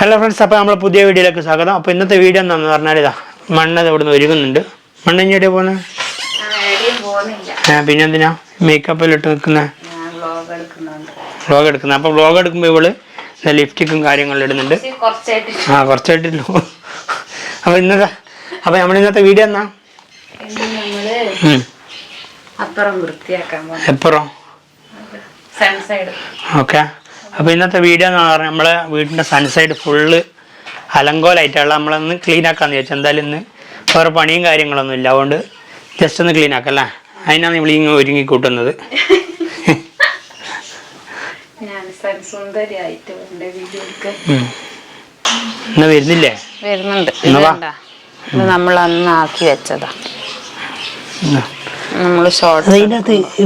Hello friends അപ്പോൾ നമ്മൾ പുതിയ വീഡിയോയിലേക്ക് സ്വാഗതം. അപ്പോൾ ഇന്നത്തെ വീഡിയോ എന്താണെന്ന് പറഞ്ഞാൽ ഇതാ മണ്ണ് ഇവിടുന്ന് ഒരുങ്ങുന്നുണ്ട്. മണ്ണ് ഇങ്ങോട്ടേ പോകുന്നത് പിന്നെ എന്തിനാ മേക്കപ്പിലിട്ട് നിൽക്കുന്ന ഞാൻ വ്ലോഗ് എടുക്കുന്നുണ്ട്. വ്ളോഗ് എടുക്കുന്നത് അപ്പോൾ വ്ളോഗ് എടുക്കുമ്പോൾ ഇവൾ ലിഫ്റ്റിക്കും കാര്യങ്ങളും ഇടുന്നുണ്ട്. ആ കുറച്ചായിട്ട് ആ കുറച്ചായിട്ടില്ലോ. അപ്പോൾ ഇന്നത്തെ അപ്പോൾ നമ്മൾ ഇന്നത്തെ വീഡിയോ എന്നാ. അപ്പുറം വൃത്തിയാക്കാൻ പോകും എപ്പുറം? ഓക്കെ. അപ്പോൾ ഇന്നത്തെ വീഡിയോ എന്ന് പറഞ്ഞാൽ നമ്മളെ വീടിന്റെ സൺസൈഡ് ഫുള്ള് അലങ്കോലായിട്ടുള്ള നമ്മളൊന്ന് ക്ലീൻ ആക്കാമെന്ന് വിചാരിച്ചു എന്തായാലും ഇന്ന് വേറെ പണിയും കാര്യങ്ങളൊന്നും ഇല്ല. അതുകൊണ്ട് ജസ്റ്റ് ഒന്ന് ക്ലീൻ ആക്കല്ലേ അതിനാണ് നമ്മൾ ഇങ്ങനെ ഒരുങ്ങി കൂട്ടുന്നത്. ഇന്ന് വരുന്നില്ലേ? വരുന്നുണ്ട്. എന്നാ വാ. ഇതുണ്ടാ? ഇത് നമ്മൾ അന്ന് ആക്കി വെച്ചതാ. ഇന്ന്. നമ്മൾ ഷോർട്ട് അതിന്റെ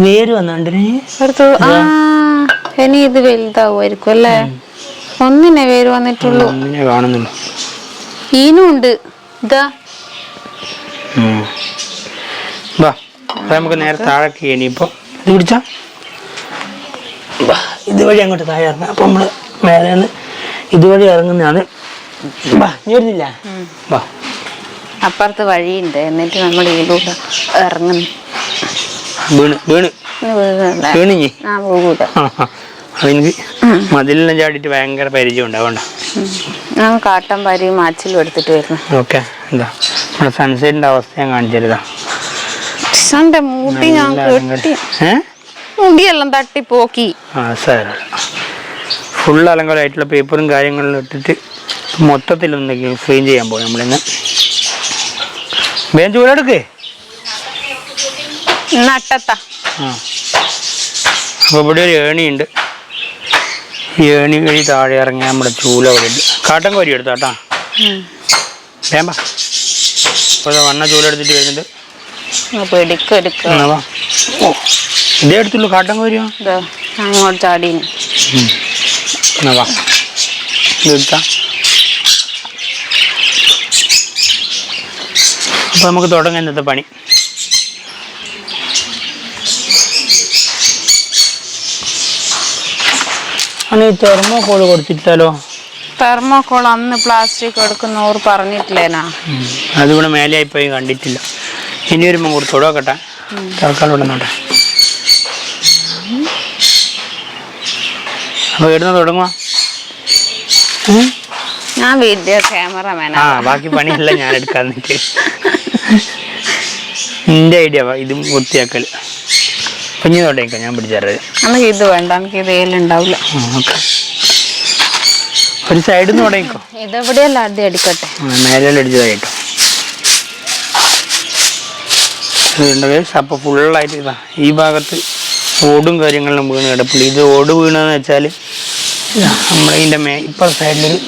വേര് ആ ഇനി ഇത് വലുതാവുമായിരിക്കും അല്ലേ? ഒന്നിനെ പേര് വന്നിട്ടുള്ളൂ. ഈനുണ്ട് കാണുന്നുള്ളൂ ഈനും ഉണ്ട്. ഇതാ. വാ നമുക്ക് നേരെ താഴേക്ക് ഇനിയിപ്പോൾ ഇത് പിടിച്ചാ? ഇതുവഴി അങ്ങോട്ട് താഴെ ഇറങ്ങാം. അപ്പം നമ്മൾ മേലെ നിന്ന് ഇതുവഴി ഇറങ്ങുന്നതാണ്. വാ നീ വരുന്നില്ല? വാ. അപ്പുറത്ത് വഴിയുണ്ട്. എന്നിട്ട് നമ്മൾ ഇതിലൂടെ ഇറങ്ങുന്നു. വീണ് വീണ്. ഇനി വീഴല്ലേ? വീണ് ഇനി ആ പോകൂല അപ്പൊ എനിക്ക് മതിലെല്ലാം ചാടിയിട്ട് ഭയങ്കര പരിചയം ഉണ്ട് അതുകൊണ്ടാ. ഞാൻ കാട്ടൻ പരി മാച്ചിലും എടുത്തിട്ട് വരുന്നു. ഓക്കെ എന്താ നമ്മുടെ സൺസെറ്റിന്റെ അവസ്ഥ ഞാൻ കാണിച്ചരുതാ. ടിസന്റെ മൂടി ഞാൻ കെട്ടി. മുടിയെല്ലാം തട്ടി പോക്കി. ആ സാര ഫുൾ അലങ്കോലമായിട്ടുള്ള പേപ്പറും കാര്യങ്ങളിലും ഇട്ടിട്ട് മൊത്തത്തിലൊന്ന് ക്ലീൻ ചെയ്യാൻ പോകും നമ്മളിന്ന്. വേഗം ചൂടെടുക്ക് നട്ടത്താ ആ. അപ്പോൾ ഇവിടെ ഒരു ഏണിയുണ്ട്. ഈ ഏണി വഴി താഴെ ഇറങ്ങി നമ്മുടെ ചൂല അവിടെ ഉണ്ട്. കാട്ടൻ കോരി എടുത്താട്ടാ വേമ്പ. അപ്പോൾ വണ്ണ ചൂല എടുത്തിട്ട് വരുന്നുണ്ട് ഓ ഇതേ എടുത്തുള്ളൂ കാട്ടൻ കോരിയോ? അങ്ങോട്ട് ചാടി എന്നാ ഇത് എടുത്താ. അപ്പോൾ നമുക്ക് തുടങ്ങാൻ ഇന്നത്തെ പണി. ഈ തെർമോകോൾ കൊടുത്തിട്ടാലോ തെർമോകോൾ അന്ന് പ്ലാസ്റ്റിക് എടുക്കുന്നവർ പറഞ്ഞിട്ടില്ലേനാ? അതിവിടെ മേലെയായി പോയി കണ്ടിട്ടില്ല. ഇനി വരുമ്പോൾ കൊടുത്തോടോ നോക്കട്ടെ തൽക്കാലം ഇടുന്നോട്ടെ നോട്ടെ അപ്പോൾ ഇടുന്ന തുടങ്ങുക ഞാൻ വീഡിയോ ക്യാമറമാനാ. ആ ബാക്കി പണിയല്ല ഞാൻ എടുക്കാൻ നിൽക്ക് എന്റെ ഐഡിയ ഇതും വൃത്തിയാക്കൽ കുഞ്ഞു തുടങ്ങിക്കോ ഞാൻ പിടിച്ചത് നമുക്ക് ഇത് വേണ്ട നമുക്ക് ഇത് ഏലുണ്ടാവില്ല ഒരു സൈഡിൽ നിന്ന് തുടങ്ങിക്കോ ഇതെവിടെയല്ല ആദ്യം അടിക്കട്ടെ? മേലെ അടിച്ചതായിട്ടോ അപ്പോൾ ഫുള്ളായിട്ട് ഇതാ ഈ ഭാഗത്ത് ഓടും കാര്യങ്ങളിലും വീണ് കിടപ്പില്ല ഇത് ഓട് വീണെന്ന് വെച്ചാൽ നമ്മളതിന്റെ മേ ഇപ്പം സൈഡിലൊരു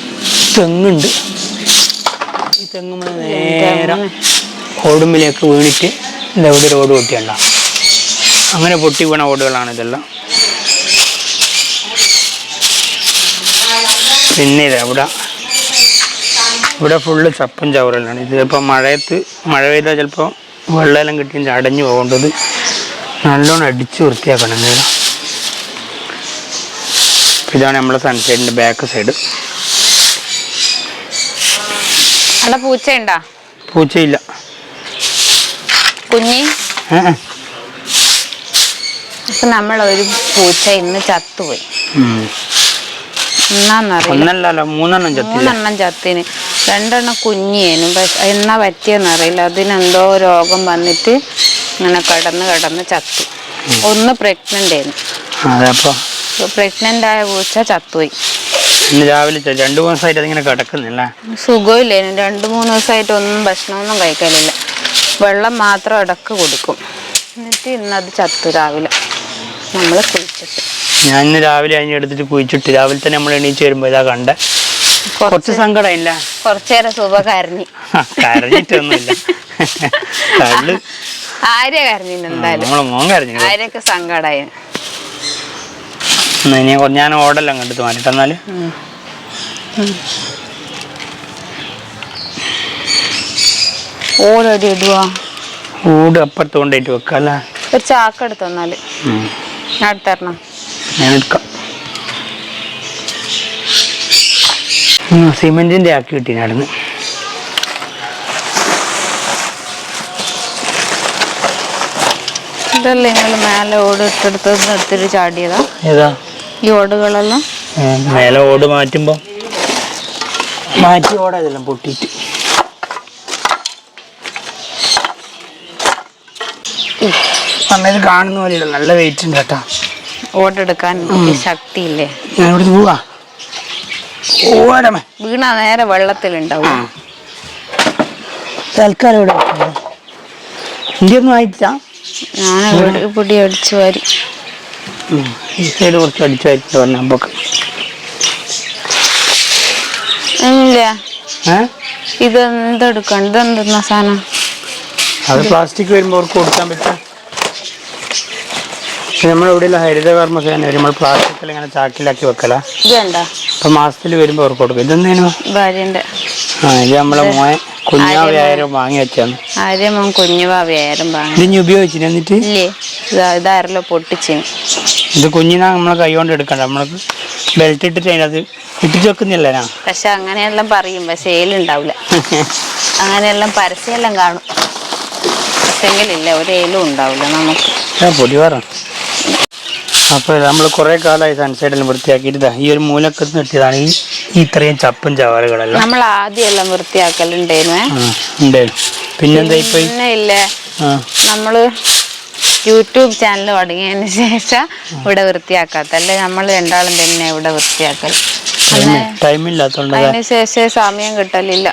തെങ്ങുണ്ട്. ഈ തെങ്ങുമ്പോൾ നേരം ഓടുമ്പിലേക്ക് വീണിട്ട് ഇതെവിടെ ഒരു ഓട് പൊട്ടിയണ്ട അങ്ങനെ പൊട്ടി വീണ ഓടുകളാണ് ഇതെല്ലാം. പിന്നെ ഇത് ഇവിടെ. ഇവിടെ ഫുള്ള് ചപ്പും ചവറലാണ് ചിലപ്പോൾ മഴയത്ത് മഴ പെയ്താൽ ചിലപ്പോൾ വെള്ളമെല്ലാം കിട്ടി അടഞ്ഞു പോകേണ്ടത് നല്ലോണം അടിച്ച് വൃത്തിയാക്കണം എന്തെങ്കിലും ഇതാണ് നമ്മളെ സൺസൈഡിന്റെ ബാക്ക് സൈഡ് അവിടെ പൂച്ചയുണ്ടാ? പൂച്ചയില്ല. കുഞ്ഞി? ഏ, ഒരു നമ്മളൊരു പൂച്ച ഇന്ന് ചത്തുപോയി. ഒന്നല്ലല്ലോ മൂന്നെണ്ണം മൂന്നെണ്ണം ചത്തിന്. രണ്ടെണ്ണം കുഞ്ഞിയേനും. പക്ഷെ എന്നാ പറ്റിയെന്നറിയില്ല. അതിനെന്തോ രോഗം വന്നിട്ട് ഇങ്ങനെ കടന്ന് കടന്ന് ചത്തു. ഒന്ന് പ്രഗ്നന്റ് ആയിരുന്നു. പ്രഗ്നന്റ് ആയ പൂച്ച ചത്തുപോയി. രാവിലെ രണ്ടു മൂന്ന് ദിവസമായിട്ട് അതിങ്ങനെ കിടക്കുന്നില്ല? സുഖമില്ലേനു. രണ്ട് മൂന്ന് ദിവസമായിട്ട് ഒന്നും ഭക്ഷണമൊന്നും കഴിക്കലില്ല. വെള്ളം മാത്രം ഇടയ്ക്ക് കൊടുക്കും. എന്നിട്ട് ഇന്നത് ചത്തു രാവിലെ. നമ്മൾ കുഴിച്ചിട്ട് ഞാൻ ഇന്ന് രാവിലെ അതിനെ എടുത്തിട്ട് കുഴിച്ചിട്ട് രാവിലെ തന്നെ നമ്മൾ എണീച്ച് വരുമ്പോൾ ഇതാ കണ്ട. കുറച്ച് സങ്കടമില്ല കുറച്ചേറെ നേരം സുഖ കരഞ്ഞി. കരഞ്ഞിട്ടൊന്നുമില്ല. കള്ള് ആര്യ കരഞ്ഞിന് മോൻ കരഞ്ഞു ആര്യക്ക് സങ്കടായി. എന്നാ ഇനി ഞാൻ ഓടെല്ലാം കണ്ടിട്ട് മാറ്റിട്ട് എന്നാൽ ഓരോടി ഇടുവാ. ഓട് അപ്പുറത്ത് കൊണ്ടുപോയിട്ട് വെക്കാം അല്ലേ ഒരു ചാക്ക് എടുത്ത് തന്നാൽ. ഉം. ഞാൻ എടുത്തരണം ഞാൻ എടുക്കാം. സിമെന്റിന്റെ ആക്കി കിട്ടിനായിരുന്നു ഇതല്ലേ നിങ്ങൾ മേലെ ഓട് ഇട്ടെടുത്ത് എടുത്തിട്ട് ചാടിയതാ? ഏതാ? ഈ ഓടുകളെല്ലാം? മേലെ ഓട് മാറ്റുമ്പോ? മാറ്റി ഓടാ ഇതെല്ലാം പൊട്ടിയിട്ട്. നന്നായിട്ട് കാണുന്ന പോലെയില്ല നല്ല വെയിറ്റ് ഉണ്ട് കേട്ടോ. ഓട്ടെടുക്കാൻ ശക്തിയില്ലേ? ഞാൻ ഇവിടുന്ന് പോവാ. ഓടമേ വീണ നേരെ വെള്ളത്തിലുണ്ടാവും. തൽക്കാലം ഇവിടെ ഇന്ത്യൊന്നും ആയിട്ടാ ഞാൻ ഇവിടെ പൊടി അടിച്ചു വാരി. ഈ സൈഡ് കുറച്ച് അടിച്ചു വായിച്ചിട്ട് പറഞ്ഞ നമുക്ക് ഇല്ല. ഇതെന്തെടുക്കണം? ഇതെന്തെന്ന സാധനം? അത് പ്ലാസ്റ്റിക് വരുമ്പോൾ അവർക്ക് കൊടുക്കാൻ പറ്റും. നമ്മളിവിടെയുള്ള ഹരിത കർമ്മസേന വരുമ്പോൾ പ്ലാസ്റ്റിക്കിൽ ഇങ്ങനെ ചാക്കിലാക്കി വെക്കലാ. ഇതുണ്ട? അപ്പൊ മാസത്തിൽ വരുമ്പോ അവർക്ക് കൊടുക്കും. ഇതെന്തേനു? ഭാര്യന്റെ ആ ഇത് നമ്മളെ മോയെ കുഞ്ഞാവ്യായാലും വാങ്ങി വെച്ചാണ്. ആര്യമോൻ കുഞ്ഞുവാവിയായാലും വാങ്ങി. ഇത് ഇനി ഉപയോഗിച്ചിന് എന്നിട്ട്? ഇല്ലേ? ഇതാ ഇതാരല്ലോ പൊട്ടിച്ചിന്. ഇത് കുഞ്ഞിനാ നമ്മളെ കൈ കൊണ്ട് എടുക്കണ്ട. നമ്മൾക്ക് ബെൽറ്റ് ഇട്ടിട്ട് അതിനകത്ത് ഇട്ടിട്ട് വെക്കുന്നില്ല ഞാൻ. പക്ഷെ അങ്ങനെയെല്ലാം പറയും. പക്ഷെ ഏലുണ്ടാവില്ല അങ്ങനെയെല്ലാം പരസ്യമെല്ലാം കാണും. പക്ഷെങ്കിലില്ല ഒരു ഏലും ഉണ്ടാവില്ല നമുക്ക്. ആ പൊടി പറ അപ്പോൾ നമ്മൾ കുറേ കാലമായി സൺസൈഡെല്ലാം വൃത്തിയാക്കിയിട്ട് ഈ ഒരു മൂലക്കത്ത് നിർത്തിയതാണ് ഈ ഇത്രയും ചപ്പും ചവറുകളെല്ലാം. നമ്മൾ ആദ്യമെല്ലാം വൃത്തിയാക്കലുണ്ടായിരുന്നേ. പിന്നെന്താ ഇപ്പൊ ഇല്ലേ. നമ്മൾ യൂട്യൂബ് ചാനൽ തുടങ്ങിയതിന് ശേഷം ഇവിടെ വൃത്തിയാക്കാത്ത അല്ലെ നമ്മൾ രണ്ടാളും തന്നെ ഇവിടെ വൃത്തിയാക്കൽ. അതിന് ശേഷം സമയം കിട്ടലില്ല.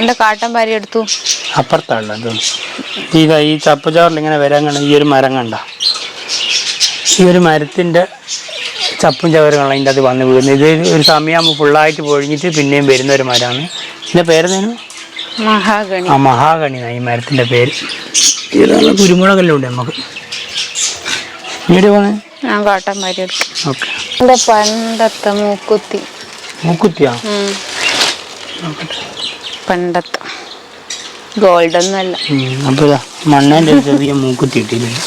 എന്റെ കാട്ടൻ പാരി എടുത്തു? അപ്പുറത്താണല്ലോ ഈ ചപ്പുചാറിൽ ഇങ്ങനെ വരാൻ ഈ ഒരു മരം കണ്ട. ഈ ഒരു മരത്തിന്റെ ചപ്പും ചവരങ്ങളാണ് അതിന്റെ അത് വന്ന് വീഴുന്നത്. ഇത് ഒരു സമയമാകുമ്പോൾ ഫുള്ളായിട്ട് പൊഴിഞ്ഞിട്ട് പിന്നെയും വരുന്ന ഒരു മരമാണ്. ഇതിന്റെ പേരെന്തേനു മഹാഗണി. ആ മഹാഗണി ഈ മരത്തിന്റെ പേര്. ഇതാണ് കുരുമുളകെല്ലാം ഉണ്ട് നമുക്ക്. ഇങ്ങോട്ട് പോണേ ഞാൻ ഓക്കെ. പണ്ടത്തെ മൂക്കുത്തി. മൂക്കുത്തിയാ? പണ്ടത്തെ. ഗോൾഡ് ഒന്നും അല്ല അപ്പോൾ മണ്ണേന്റെ ചെറിയ മൂക്കുത്തി ഇട്ടിട്ടുണ്ട്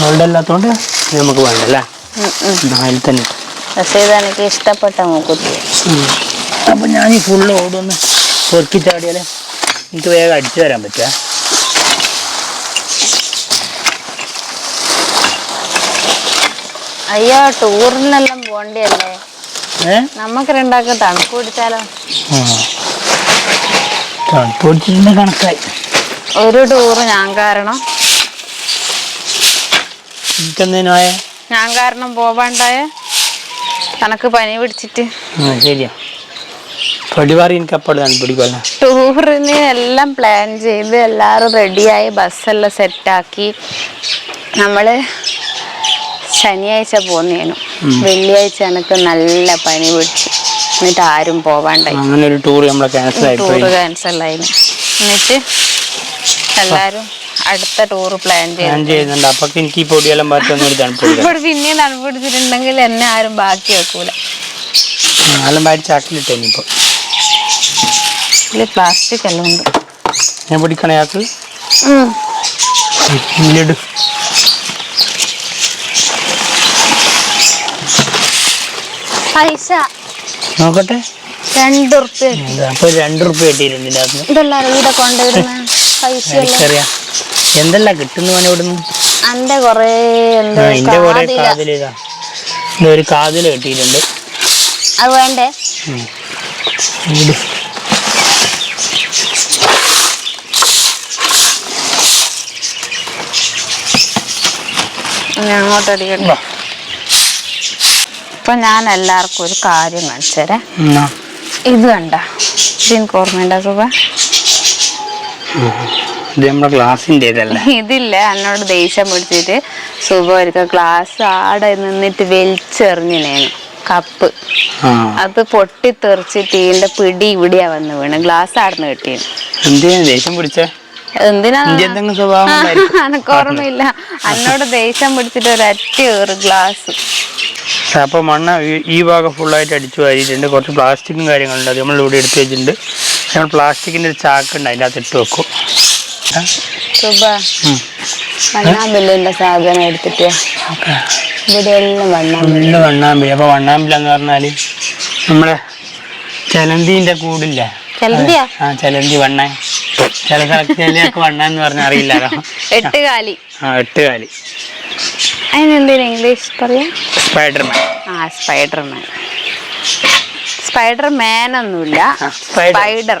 ഗോൾഡ് അല്ലാത്തോണ്ട് നമുക്ക് വേണ്ടല്ലേ. അതിൽ തന്നെ. പക്ഷേ ഇത് എനിക്ക് ഇഷ്ടപ്പെട്ട മൂക്കുത്തി അപ്പം ഞാൻ ഈ ഫുള്ള് ഓടൊന്ന് പൊറുക്കി ചാടിയാലേ എനിക്ക് വേഗം അടിച്ചു തരാൻ പറ്റുക അയ്യോ ടൂറിനെല്ലാം പോണ്ടിയല്ലേ? നമുക്ക് രണ്ടാൾക്ക് തണുപ്പ് പിടിച്ചാലോ? തണുപ്പ് പിടിച്ചിട്ടുണ്ട് കണക്കായി. ഒരു ടൂറ് ഞാൻ കാരണം എനിക്കെന്തേനും ആയേ ഞാൻ കാരണം പോവാണ്ടായ. തനക്ക് പനി പിടിച്ചിട്ട്. ശരിയാ. പടിവാറി എനിക്ക് അപ്പോൾ തണുപ്പ് പിടിക്കുമല്ലോ ടൂറിന് എല്ലാം പ്ലാൻ ചെയ്ത് എല്ലാവരും റെഡിയായി ബസ്സെല്ലാം സെറ്റാക്കി നമ്മൾ ശനിയാഴ്ച പോന്നേനു. വെള്ളിയാഴ്ച എനിക്ക് നല്ല പനി പിടിച്ചു. എന്നിട്ട് ആരും പോവാണ്ടായി. അങ്ങനെ ഒരു ടൂർ നമ്മളെ ക്യാൻസൽ ആയിപ്പോയി ടൂറ് ക്യാൻസലായിരുന്നു എന്നിട്ട് എല്ലാരും അടുത്ത ടൂർ പ്ലാൻ ഞാൻ ചെയ്യുന്നുണ്ട് അപ്പൊ എനിക്ക് ഈ പൊടിയെല്ലാം മാറ്റി ഒന്നൊരു തണുപ്പ് ഇവിടെ പിന്നെയും തണുപ്പ് പിടിച്ചിട്ടുണ്ടെങ്കിൽ എന്നെ ആരും ബാക്കി വെക്കൂല. നാലും ചാക്കിലിട്ട് ഇനിയിപ്പോ പ്ലാസ്റ്റിക് എല്ലാം ഉണ്ട്. ഞാൻ പിടിക്കണേ ചാക്ക്. പൈസ. നോക്കട്ടെ. രണ്ട് ഉറുപ്പ്യ അപ്പൊ രണ്ട് റുപ്യ കിട്ടിയിട്ടുണ്ട് ഇതിന്റെ അകത്ത്. ഇതെല്ലാരും ഇവിടെ കൊണ്ടുവരുന്ന പൈസ എനിക്കറിയാം. എന്തെല്ലാം കിട്ടുന്നു മോനെ ഇവിടുന്ന് അന്റെ കൊറേ എന്റെ കൊറേ കാതില. കാതിൽ ഇതാ ഇത് ഒരു കാതിൽ കിട്ടിയിട്ടുണ്ട്. അത് വേണ്ടേ? അങ്ങോട്ട് അടിക്കണ്ട. ഇപ്പൊ ഞാൻ എല്ലാവർക്കും ഒരു കാര്യം കാണിച്ചേരെ. ഇത് കണ്ട. ഇതിന് ഓർമ്മയുണ്ട സുഖ ഇത് നമ്മുടെ ക്ലാസ്സിന്റെ ഇതല്ലേ? ഇതില്ല എന്നോട് ദേഷ്യം പിടിച്ചിട്ട് സുഖമായിരിക്കും. ക്ലാസ് ആടെ നിന്നിട്ട് വലിച്ചെറിഞ്ഞിനേനു കപ്പ്. അത് പൊട്ടിത്തെറിച്ചിട്ട് ഇതിന്റെ പിടി ഇവിടെയാ വന്ന് വീണ്. ഗ്ലാസ് ആടന്ന് കിട്ടിയത് എന്തിനാ ദേഷ്യം പിടിച്ചേ? എന്തിനാ? ഇന്റെ എന്തെങ്കിലും സ്വഭാവം കൊണ്ടായിരിക്കും. എനക്ക് ഓർമ്മയില്ല. എന്നോട് ദേഷ്യം പിടിച്ചിട്ട് ഒരറ്റ ഒരു ഗ്ലാസ്. അപ്പൊ മണ്ണ് ഈ- ഈ ഭാഗം ഫുള്ളായിട്ട് അടിച്ചു വാരിയിട്ടുണ്ട്. കുറച്ച് പ്ലാസ്റ്റിക്കും കാര്യങ്ങളുണ്ട്. അത് നമ്മൾ ഇവിടെ എടുത്ത് വെച്ചിട്ടുണ്ട്. നമ്മൾ പ്ലാസ്റ്റിക്കിന്റെ ഒരു ചാക്കുണ്ട്. അതിന്റെ അകത്ത് ഇട്ട് വെക്കും. സുബ അപ്പൊ വണ്ണാമ്പിളി സാധനം എടുത്തിട്ട്. വണ്ണാമ്പിലെന്ന് പറഞ്ഞാൽ നമ്മളെ ചലന്തിന്റെ കൂടില്ല? ആ ചലന്തി വണ്ണ ചില സ്ഥലത്ത് ചിലയൊക്കെ വണ്ണ എന്ന് പറഞ്ഞാൽ അറിയില്ലല്ലോ എട്ട് കാലി. ആ എട്ട് കാലി. അതിനെന്തിനാ ഇംഗ്ലീഷ് പറയാ? സ്പൈഡർമാൻ. ആ സ്പൈഡർമാൻ. സ്പൈഡർ മാൻ ഒന്നുമില്ല സ്പൈഡർ.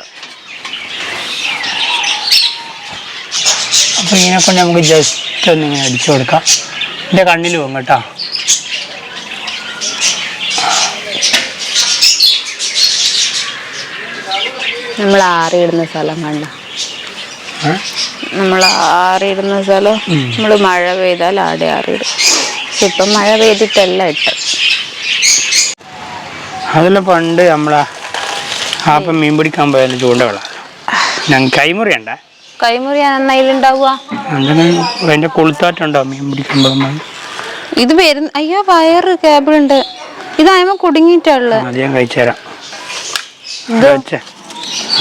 സ്പൈഡർ ഇങ്ങനെ കൊണ്ട് നമുക്ക് ജസ്റ്റ് ഒന്ന് ഇങ്ങനെ അടിച്ചു കൊടുക്കാം. എന്റെ കണ്ണിൽ പോകും കേട്ടോ. നമ്മൾ ആറിയിടുന്ന സ്ഥലം കണ്ട? നമ്മൾ ആറിയിടുന്ന സ്ഥലം. നമ്മൾ മഴ പെയ്താൽ ആടെ ആറിയിടും. പക്ഷെ ഇപ്പം മഴ പെയ്തിട്ടല്ല ഇട്ട് അതിന് പണ്ട് നമ്മളാ ആപ്പം മീൻ പിടിക്കാൻ പോയാലും ചൂണ്ടകളാണ് ഞങ്ങൾ കൈമുറിയണ്ട കൈമുറി നന്നായിലുണ്ടാവുക അങ്ങനെ അതിന്റെ മീൻ പിടിക്കുമ്പോൾ നമ്മൾ ഇത് വരുന്ന അയ്യോ വയറ് കേബിൾ ഉണ്ട് ഇതായ്മ കുടുങ്ങിയിട്ടുള്ള അത് ഞാൻ കഴിച്ചു തരാം ഇത് വെച്ചേ.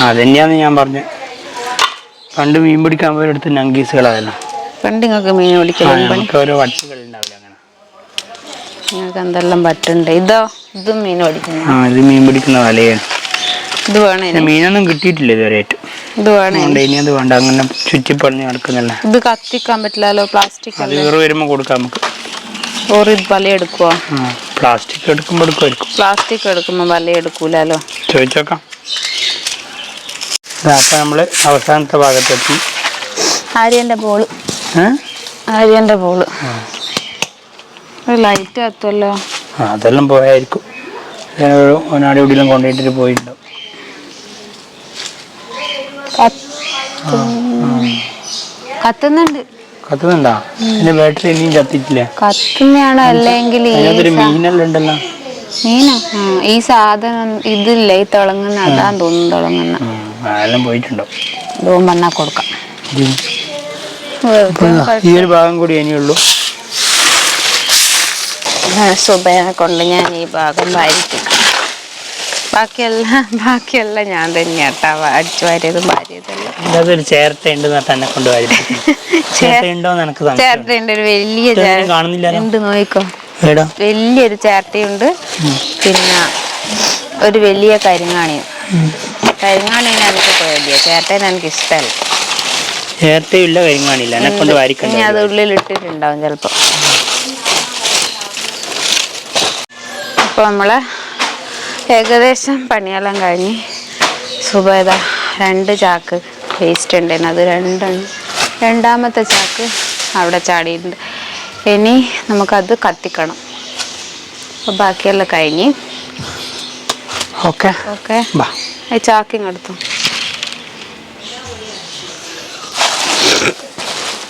അതന്നെയാന്ന് ഞാൻ പറഞ്ഞു. പണ്ട് മീൻ പിടിക്കാൻ പോയ എടുത്ത് നങ്കീസുകളായല്ലോ പണ്ട് നിങ്ങൾക്ക് മീൻ ആ, പിടിക്കലും പണി നമുക്ക് ഓരോ വട്ടുകൾ ഉണ്ടാവില്ല അങ്ങനെ. നിങ്ങൾക്ക് എന്തെല്ലാം പറ്റുണ്ട് ഇതോ ഇതും മീൻ പിടിക്കുന്നു ആ ഇത് മീൻ പിടിക്കുന്ന വലയാണ്. ഇത് വേണേ മീനൊന്നും കിട്ടിയിട്ടില്ല ഇതുവരെയായിട്ട് ഇത് വേണേ അതുകൊണ്ട് ഇനി അത് വേണ്ട അങ്ങനെ ചുറ്റിപ്പറഞ്ഞ് നടക്കുന്നില്ല? ഇത് കത്തിക്കാൻ പറ്റില്ലല്ലോ പ്ലാസ്റ്റിക് അത് വരുമ്പോൾ കൊടുക്കാം നമുക്ക്. വല എടുക്കുവോ? പ്ലാസ്റ്റിക് എടുക്കുമ്പോ എടുക്കുമായിരിക്കും. പ്ലാസ്റ്റിക് എടുക്കുമ്പോ വല എടുക്കൂലോ ചോദിച്ചോക്കാം. അപ്പൊ നമ്മൾ അവസാനത്തെ ഭാഗത്തെത്തി. ആര്യന്റെ ബോൾ? ആര്യന്റെ ബോൾ ലൈറ്റ് കത്തുമല്ലോ അതെല്ലാം പോയായിരിക്കും. ഒന്നാടി എവിടെയെങ്കിലും കൊണ്ടുപോയിട്ട് പോയിട്ടുണ്ടാവും കത്തുന്നുണ്ട്. കത്തുന്നുണ്ടോ? എന്റെ ബാറ്ററി ഇനിയും കത്തിട്ടില്ല കത്തുന്നയാണോ അല്ലെങ്കിൽ മീനെല്ലാം മീനോ? ഈ സാധനം ഇതില്ല? ഈ തിളങ്ങുന്ന അതാന്ന് തോന്നുന്നു തിളങ്ങുന്ന. ഉം, അതെല്ലാം പോയിട്ടുണ്ടാവും ഇതും വന്നാ കൊടുക്കാം. ഈ ഒരു ഭാഗം കൂടി ഇനിയുള്ളൂ സുബേനെ കൊണ്ട് ഞാൻ ഈ ഭാഗം വാരിപ്പിക്കാം ബാക്കിയെല്ലാം ബാക്കിയെല്ലാം ഞാൻ തന്നെയാട്ടാ അടിച്ചു വാരിയതും വാരിയതെല്ലാം. ഇതിനകത്ത് ചേർത്തയുണ്ട് ചേർത്ത എന്നെ കൊണ്ട് വാരിപ്പിക്കുന്നു. ചേർത്ത ഉണ്ടോന്ന് എനിക്ക് ചേട്ടയുണ്ട് ഒരു വലിയ കാണുന്നില്ലല്ലോ. ഉണ്ട് നോയിക്കോ? വലിയൊരു ചേർത്തയുണ്ട്. പിന്നെ ഒരു വലിയ കരിങ്ങാണിയും കരിങ്ങാണിനെ എനിക്ക് പേടിയ. ചേർത്തേനെ എനിക്ക് ഇഷ്ടമല്ല ചേർത്തയില്ല കരിങ്ങാണില്ല എന്നെ കൊണ്ട് ഇനി വാരിക്കണ്ട അത് ഉള്ളിൽ ഇട്ടിട്ടുണ്ടാവും ചിലപ്പോ. അപ്പൊ നമ്മളെ ഏകദേശം പണിയെല്ലാം കഴിഞ്ഞ് സുബേദ രണ്ട് ചാക്ക് വേസ്റ്റ് ഉണ്ടായിരുന്നു അത് രണ്ടെണ്ണം രണ്ടാമത്തെ ചാക്ക് അവിടെ ചാടിയിട്ടുണ്ട്. ഇനി നമുക്കത് കത്തിക്കണം. അപ്പോൾ ബാക്കിയെല്ലാം കഴിഞ്ഞ്. ഓക്കെ. ഓക്കെ. ബാ. ഈ ചാക്കിങ്ങെടുത്തു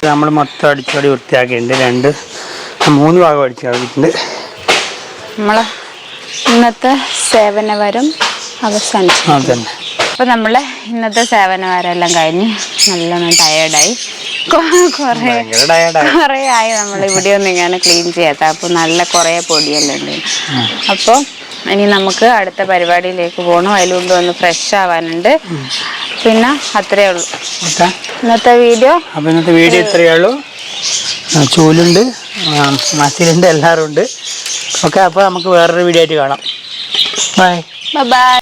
നമ്മൾ മൊത്തം അടിച്ചടി വൃത്തിയാക്കിയിട്ടുണ്ട്. രണ്ട് മൂന്ന് ഭാഗം അടിച്ചാക്കിയിട്ടുണ്ട് നമ്മളെ ഇന്നത്തെ സേവനവരം അവസാനിച്ചു. അപ്പോൾ നമ്മൾ ഇന്നത്തെ സേവനവാരെല്ലാം കഴിഞ്ഞ് നല്ലോണം ടയേർഡായി കുറേ ആയി. നമ്മൾ ഇവിടെ ഒന്നും ഇങ്ങനെ ക്ലീൻ ചെയ്യാത്ത. അപ്പോൾ നല്ല കുറേ പൊടിയെല്ലാം ഉണ്ട്. അപ്പോൾ ഇനി നമുക്ക് അടുത്ത പരിപാടിയിലേക്ക് പോകണം അതിലുണ്ട് ഒന്ന് ഫ്രഷ് ആവാനുണ്ട്. പിന്നെ അത്രേ ഉള്ളൂ. ഇന്നത്തെ വീഡിയോ? അപ്പോൾ ഇന്നത്തെ വീഡിയോ ഇത്രയേ ഉള്ളൂ. ചൂലുണ്ട്. മസിലുണ്ട് എല്ലാവരും ഉണ്ട്. ഓക്കെ അപ്പോൾ നമുക്ക് വേറൊരു വീഡിയോ ആയിട്ട് കാണാം. Bye bye